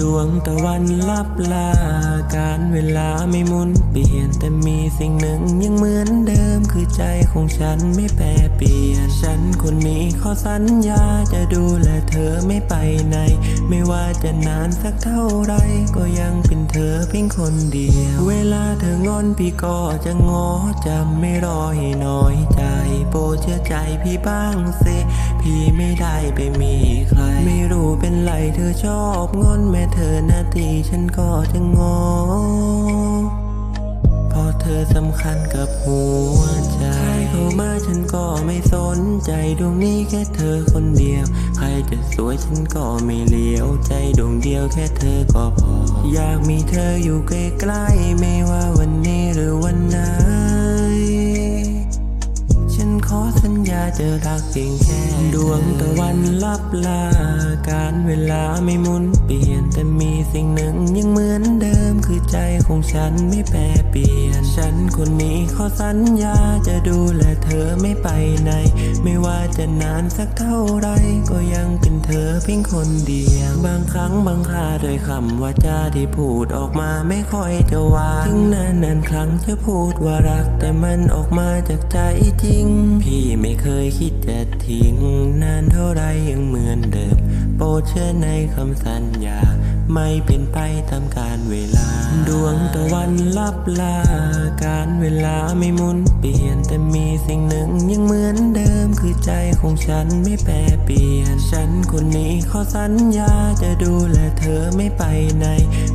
ดวงตะวันลับลา การเวลาไม่หมุนเปลี่ยน แต่มีสิ่งหนึ่งยังเหมือนเดิมคือใจของฉันไม่แปรเปลี่ยน ฉันคนนี้ขอสัญญาจะดูแลเธอไม่ไปไหน ไม่ว่าจะนานสักเท่าไร ก็ยังเป็นเธอเพียงคนเดียว เวลาเธองอนพี่ก็จะงอจะไม่รอให้น้อยใจ โปรดเชื่อใจพี่บ้างสิพี่ไม่ได้ไปมีใครไม่ เป็นไรเธอชอบงอนแม่เธอหน้าที่ฉันก็จะงอเพราะเธอสำคัญกับหัวใจ ใครเข้ามาฉันก็ไม่สนใจดวงนี้แค่เธอคนเดียว ใครจะสวยฉันก็ไม่เลี้ยวใจดวงเดียวแค่เธอก็พอ อยากมีเธออยู่ใกล้ๆไม่ว่าวันนี้หรือวัน จอรักจริงแค่ดวงตะวันลับลา การเวลาไม่หมุนเปลี่ยนแต่มีสิ่งหนึ่งยังเหมือน ใจของฉันไม่แปรเปลี่ยน ฉันคนนี้ขอสัญญาจะดูแลเธอไม่ไปไหน ไม่ว่าจะนานสักเท่าไร ก็ยังเป็นเธอเพียงคนเดียว บางครั้งบางคราด้วยคำว่าจาที่พูดออกมาไม่ค่อยจะหวานถึงนานนานๆครั้งจะพูดว่ารัก แต่มันออกมาจากใจจริง พี่ไม่เคยคิดจะทิ้ง นานเท่าไรยังเหมือนเดิม โปรดเชื่อในคำสัญญา ไม่เป็นไปตามการเวลา ดวงตะวันลับลา การเวลาไม่หมุนเปลี่ยน แต่มีสิ่งหนึ่งยังเหมือนเดิมคือใจของฉันไม่แปรเปลี่ยน ฉันคนนี้ขอสัญญาจะดูแลเธอไม่ไปไหน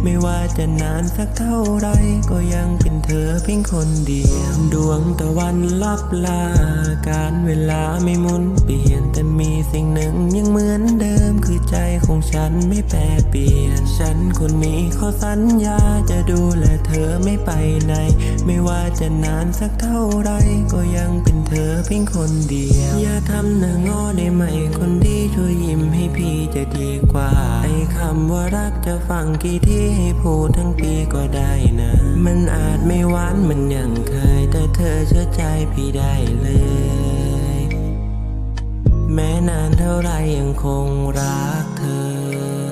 ไม่ว่าจะนานสักเท่าไรก็ยังเป็น เพียงคนเดียว ดวงตะวันลับลา การเวลาไม่หมุนเปลี่ยน แต่มีสิ่งหนึ่งยังเหมือนเดิมคือใจของฉันไม่แปรเปลี่ยน ฉันคนนี้ขอสัญญาจะดูแลเธอไม่ไปไหน ไม่ว่าจะนานสักเท่าไรก็ยังเป็นเธอเพียงคนเดียว อย่าทำหน้างอได้ไหมคนดีช่วยยิ้ม จะดีกว่า ไอ้คำว่ารักจะฟังกี่ที่ให้พูดทั้งปีก็ได้นะ มันอาจไม่หวานมันยังเคย แต่เธอเชื่อใจพี่ได้เลย แม้นานเท่าไรยังคงรักเธอ